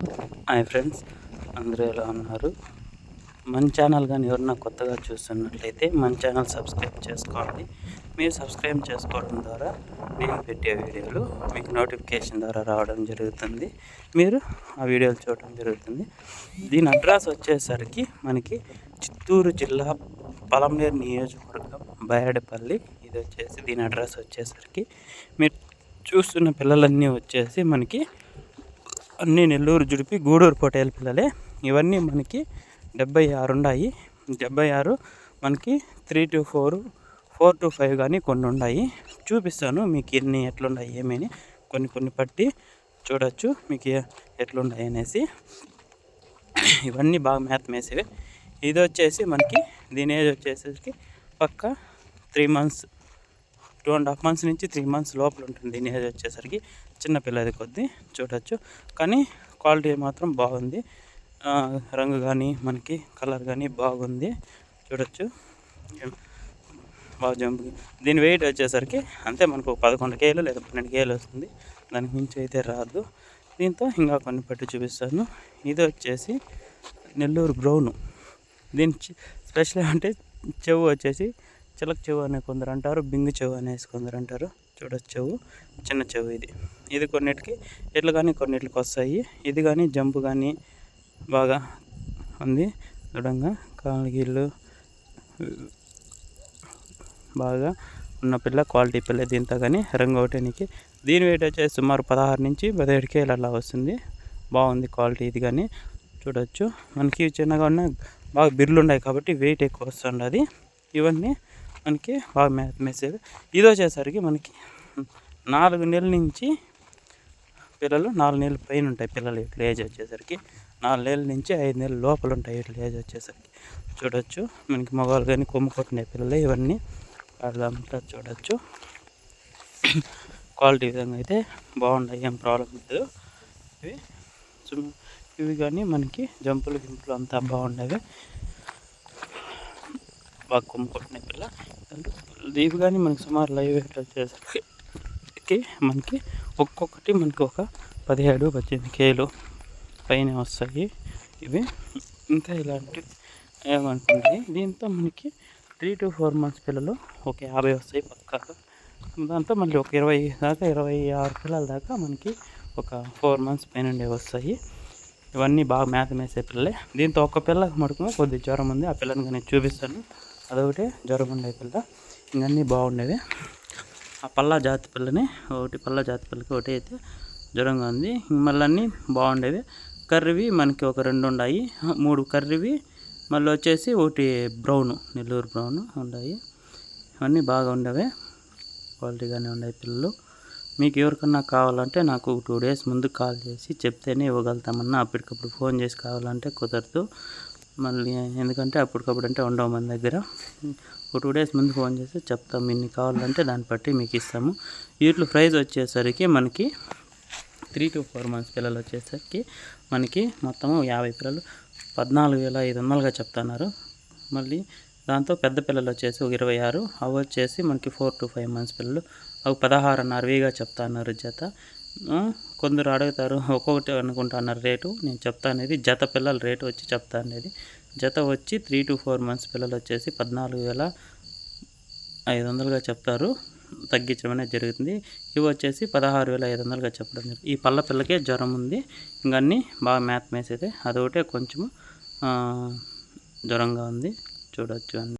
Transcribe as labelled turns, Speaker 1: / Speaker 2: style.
Speaker 1: Hi friends అందరూ ఎలా ఉన్నారు? మన ఛానల్ కానీ ఎవరన్నా కొత్తగా చూస్తున్నట్లయితే మన ఛానల్ సబ్స్క్రైబ్ చేసుకోండి. మీరు సబ్స్క్రైబ్ చేసుకోవడం ద్వారా నేను పెట్టే వీడియోలు మీకు నోటిఫికేషన్ ద్వారా రావడం జరుగుతుంది. మీరు ఆ వీడియోలు చూడడం జరుగుతుంది. దీని అడ్రస్ వచ్చేసరికి మనకి చిత్తూరు జిల్లా పలంనేరు నియోజకవర్గం బయాడపల్లి. ఇది వచ్చేసి దీని అడ్రస్ వచ్చేసరికి మీరు చూస్తున్న పిల్లలన్నీ వచ్చేసి మనకి అన్నీ నెల్లూరు జుడిపి గూడూరు పొటేల్ పిల్లలే. ఇవన్నీ మనకి డెబ్బై ఆరు ఉన్నాయి డెబ్బై ఆరు మనకి three two four four two five కానీ కొన్ని ఉన్నాయి చూపిస్తాను మీకు ఎన్ని ఎట్లున్నాయి ఏమేమి. కొన్ని కొన్ని పట్టి చూడొచ్చు మీకు ఎట్లున్నాయి అనేసి. ఇవన్నీ బాగా మేత మేసేవి. ఇది వచ్చేసి మనకి దీని ఏజ్ వచ్చేసరికి పక్క three months two and half months నుంచి త్రీ మంత్స్ లోపల ఉంటుంది దీని ఏజ్ వచ్చేసరికి. చిన్నపిల్లది కొద్దీ చూడొచ్చు. కానీ క్వాలిటీ మాత్రం బాగుంది. రంగు కానీ మనకి కలర్ కానీ బాగుంది. చూడొచ్చు. బాగా జంప్ దీని వెయిట్ వచ్చేసరికి అంతే మనకు పదకొండు కేలు లేదా పన్నెండు కేలు వస్తుంది. దానికి మించి అయితే రాదు. దీంతో ఇంకా కొన్ని పట్టు చూపిస్తాను. ఇది వచ్చేసి నెల్లూరు బ్రౌను. దీని స్పెషల్ అంటే చెవు వచ్చేసి చిలక చెవు అనే కొందరు అంటారు బింగు చెవు అనేసి కొందరు అంటారు. చూడొచ్చు చెవు చిన్న చెవు ఇది. ఇది కొన్నిటికి ఎట్లు కానీ కొన్నిటికి వస్తాయి. ఇది కానీ జంపు కానీ బాగా ఉంది దృఢంగా. కాళ్ళు బాగా ఉన్న పిల్ల క్వాలిటీ పిల్ల దీంతో కానీ రంగు ఒకటానికి. దీని వెయిట్ వచ్చేసి సుమారు పదహారు నుంచి పదిహేడు కేలు అలా వస్తుంది. బాగుంది క్వాలిటీ ఇది కానీ చూడొచ్చు. మనకి చిన్నగా ఉన్న బాగా బిర్లు ఉన్నాయి కాబట్టి వెయిట్ ఎక్కువ వస్తుండది. ఇవన్నీ మనకి బాగా మే మెసేజ్ ఇది వచ్చేసరికి మనకి నాలుగు నెలల నుంచి పిల్లలు నాలుగు నెలల పైన ఉంటాయి పిల్లలు ఇట్లా ఏజ్ వచ్చేసరికి. నాలుగు నెలల నుంచి ఐదు నెలల లోపల ఉంటాయి ఇట్లా ఏజ్ వచ్చేసరికి. చూడొచ్చు. మనకి మగవాళ్ళు కానీ కొమ్ము కొట్టిన పిల్లలు ఇవన్నీ వాళ్ళంతా చూడొచ్చు. క్వాలిటీ విధంగా అయితే బాగుంటాయి ఏం ప్రాబ్లం లేదు. ఇవి ఇవి కానీ మనకి జంపులు గింపులు అంతా బాగుండేవి. బాగా కొమ్ము పిల్ల. ఇవి కానీ మనకి సుమారు లైవ్ వెయిట్ వచ్చేసరికి మనకి ఒక్కొక్కటి మనకి ఒక పదిహేడు పద్దెనిమిది కేలు పైన వస్తాయి. ఇవి ఇంకా ఇలాంటి ఏమంటుంది? దీంతో మనకి త్రీ టు ఫోర్ మంత్స్ పిల్లలు ఒక యాభై వస్తాయి పక్కాగా. దాంతో మళ్ళీ ఒక ఇరవై దాకా ఇరవై ఆరు పిల్లల దాకా మనకి ఒక ఫోర్ మంత్స్ పైన వస్తాయి. ఇవన్నీ బాగా మేత మేసే పిల్లలే. దీంతో ఒక పిల్ల మటుకు కొద్ది జ్వరం ఉంది. ఆ పిల్లని నేను చూపిస్తాను. అదొకటి జ్వరం పిల్ల ఇవన్నీ బాగుండేవి. ఆ పల్లా జాతి పిల్లని ఒకటి పల్లా జాతి పిల్లకి ఒకటి అయితే జ్వరంగా ఉంది. మళ్ళీ అన్నీ బాగుండేవి. కర్రీవి మనకి ఒక రెండు ఉన్నాయి మూడు కర్రీవి మళ్ళీ వచ్చేసి ఒకటి బ్రౌను నెల్లూరు బ్రౌన్ ఉన్నాయి ఇవన్నీ బాగా ఉండేవి. క్వాలిటీగానే ఉన్నాయి పిల్లలు. మీకు ఎవరికన్నా కావాలంటే నాకు టూ డేస్ ముందు కాల్ చేసి చెప్తేనే ఇవ్వగలుగుతామన్నా. అప్పటికప్పుడు ఫోన్ చేసి కావాలంటే కుదరదు. మళ్ళీ ఎందుకంటే అప్పటికప్పుడు అంటే ఉండవు మన దగ్గర. ఒక టూ డేస్ ముందు ఫోన్ చేసి చెప్తాం ఇన్ని కావాలంటే దాన్ని బట్టి మీకు ఇస్తాము. వీటి ప్రైజ్ వచ్చేసరికి మనకి త్రీ టు ఫోర్ మంత్స్ పిల్లలు వచ్చేసరికి మనకి మొత్తము యాభై పిల్లలు పద్నాలుగు వేల ఐదు వందలుగా చెప్తున్నారు. మళ్ళీ దాంతో పెద్ద పిల్లలు వచ్చేసి ఒక ఇరవై ఆరు. అవి వచ్చేసి మనకి ఫోర్ టు ఫైవ్ మంత్స్ పిల్లలు. అవి పదహారున్నర వేగా చెప్తున్నారు జత. కొందరు అడుగుతారు ఒక్కొక్కటి అనుకుంటున్నారు రేటు. నేను చెప్తా అనేది జత పిల్లల రేటు వచ్చి చెప్తా అనేది. జత వచ్చి త్రీ టు ఫోర్ మంత్స్ పిల్లలు వచ్చేసి పద్నాలుగు వేల ఐదు వందలుగా చెప్తారు. తగ్గించడం అనేది జరుగుతుంది. ఇవి వచ్చేసి పదహారు వేల ఐదు వందలుగా చెప్పడం జరుగుతుంది. ఈ పళ్ళ పిల్లకే జ్వరం ఉంది. ఇంకన్నీ బాగా మ్యాథ్ మేసేది అదొకటే కొంచెము జ్వరంగా ఉంది. చూడవచ్చు